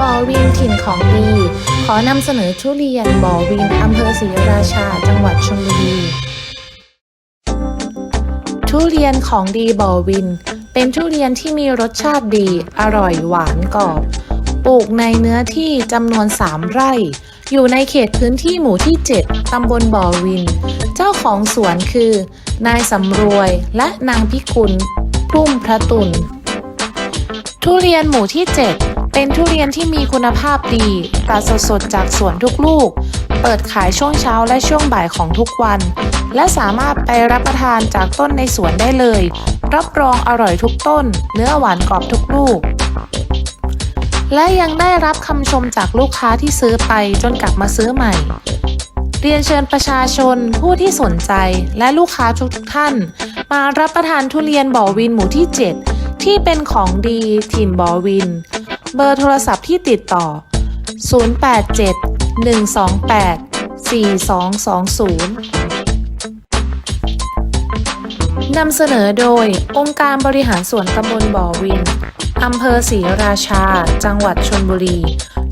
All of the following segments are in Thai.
บ่อวินถิ่นของดี ขอนำเสนอทุเรียนบ่อวินอำเภอศรีราชา จังหวัดชลบุรี ทุเรียนของดีบ่อวิน เป็นทุเรียนที่มีรสชาติดี อร่อยหวานกรอบ ปลูกในเนื้อที่จำนวน 3 ไร่ อยู่ในเขตพื้นที่หมู่ที่ 7 ตำบลบ่อวิน เจ้าของสวนคือ นายสำรวยและนางพิกุล พุ่มพระตุลทุเรียนหมู่ที่ 7 เป็นทุเรียนที่มีคุณภาพดีตัดสดๆจากสวนทุกลูก เปิดขายช่วงเช้าและช่วงบ่ายของทุกวัน และสามารถไปรับประทานจากต้นในสวนได้เลย รับรองอร่อยทุกต้น เนื้อหวานกรอบทุกลูก และยังได้รับคำชมจากลูกค้าที่ซื้อไปจนกลับมาซื้อใหม่ เรียนเชิญประชาชนผู้ที่สนใจและลูกค้าทุกๆท่าน มารับประทานทุเรียนบ่อวินหมู่ที่ 7 ที่เป็นของดีถิ่นบ่อวิน เบอร์โทรศัพท์ที่ติดต่อ 087 128 4220 นำเสนอโดยองค์การบริหารส่วนตำบลบ่อวิน อำเภอศรีราชา จังหวัดชลบุรี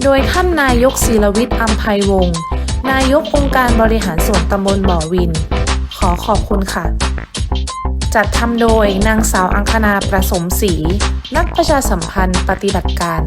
โดยท่านนายกศิรวิทย์อัมภัยวงศ์นายกองค์การบริหารส่วนตำบลบ่อวิน ขอขอบคุณค่ะ จัดทำโดยนางสาวอังคณาประสมศรีนักประชาสัมพันธ์ปฏิบัติการ